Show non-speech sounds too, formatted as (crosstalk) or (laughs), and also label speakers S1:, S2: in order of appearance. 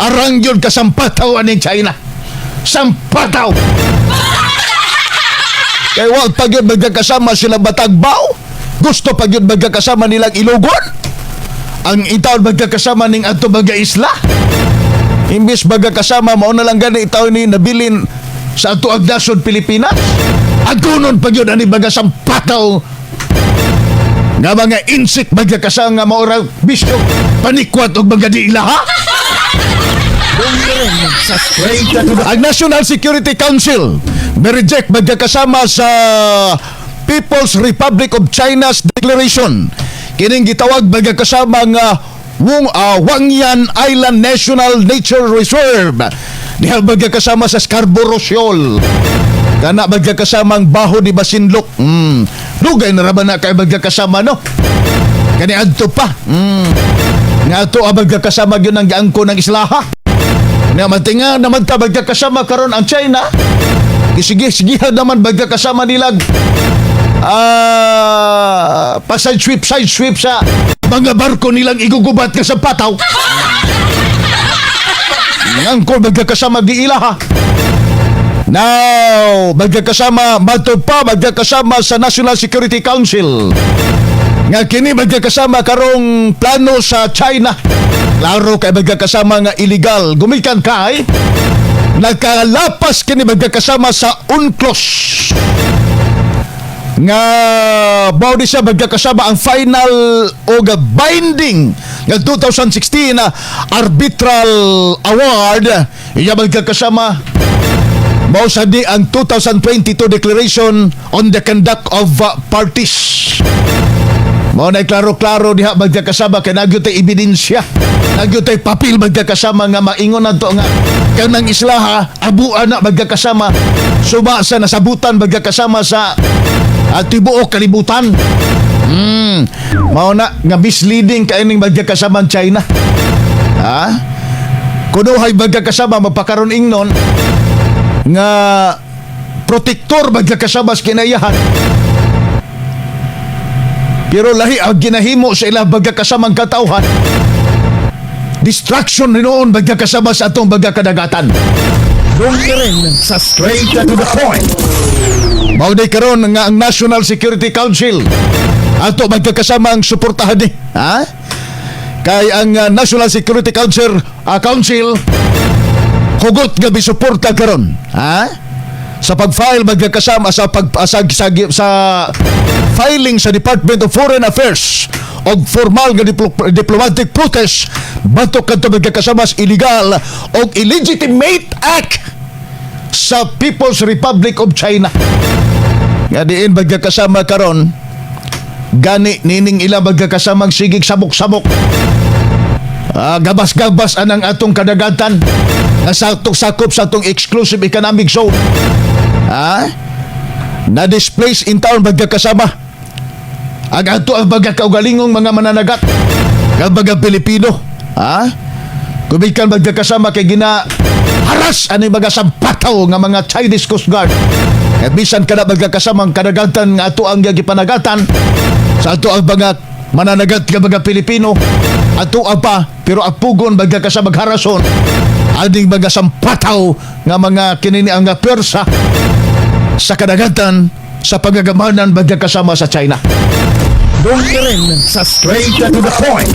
S1: Arang yun kasampataw aning China. Sampataw! (laughs) Kaya wag pag yun magkakasama sila Batagbaw. Gusto pag yun magkakasama nilang Ilogon. Ang itaw magkakasama ning ato baga isla. Imbis magkakasama, mao na lang gani itaw ni nabilin sa ato agdasod Pilipinas. Agunon pag yun ani baga sampataw nga mga insik magkakasama maura bisyo panikwat og mga di ilaha. Ang National Security Council reject magkakasama sa People's Republic of China's Declaration. Kining gitawag magkakasama nga Wong uh, Wangyan Island National Nature Reserve. Diha magkakasama sa Scarborough Shoal. Kana magkakasama ang baho ni Basinlok. Mm. Lugay na raman na kay magkakasama no. Kani adto pa. Mm. Nga ato ang magkakasama gyud ang giangko ng islaha. Nga matinga naman ta magkakasama karon ang China. Sige, sige (laughs) naman magkakasama nilag ah pa side sweep side sweep sa mga barko nilang igugubat ka sa pataw. Ngangko magkakasama di ilaha. Now, magkakasama, mato pa, magkakasama sa National Security Council. Nga kini magkakasama karong plano sa China. Klaro kay magkakasama nga illegal. Gumikan kay nagkalapas kini magkakasama sa UNCLOS. Nga bao di siya magkakasama ang final o binding nga 2016 na arbitral award. Iya magkakasama Mao sa di ang 2022 Declaration on the Conduct of uh, Parties. Mao na klaro-klaro diha magkakasama kay nagyo tay ebidensya. Nagyo papel magkakasama nga maingon nato nga kanang islaha abuan na magkakasama suba sa nasabutan magkakasama sa uh, tibuok kalibutan. Hmm, mao na nga misleading kay ning magkakasama ang China. Ha? Kuno hay magkakasama mapakaron ingnon nga protektor magkakasama sa kinayahan. Pero lahi ang ginahimo sa ilang magkakasamang katauhan. Distraction ni noon magkakasama sa atong magkakadagatan.
S2: Dungkirin sa straight to the point.
S1: Mauday karon nga ang National Security Council ato magkakasama ang suportahan ni. Ha? Kay ang uh, National Security Council uh, Council hugot nga bisuporta karon. Ha? Sa pag-file magkakasama sa pag sa, sa, sa filing sa Department of Foreign Affairs og formal nga diplo, diplomatic protest batok kadto magkakasama sa illegal og illegitimate act sa People's Republic of China. Nga diin magkakasama karon gani nining ila magkakasamang sigig sabok-sabok. Ah, gabas-gabas anang atong kadagatan nga sa atong sakop sa atong exclusive economic zone. Ha? Na displace in town magkakasama. Ang ato ang baga kaugalingong mga mananagat. Ang baga Pilipino. Ha? Kumikan magkakasama kay gina haras ani mga sampataw nga mga Chinese Coast Guard. At bisan ka na magkakasamang kadagatan nga ato ang gipanagatan sa ato ang mga mananagat nga mga Pilipino ato ang pa pero apugon magkakasamang harason ading mga sampataw nga mga kinini ang nga pwersa sa kadagatan sa pagagamanan magkakasama sa China.
S2: Dungkirin sa straight to the point.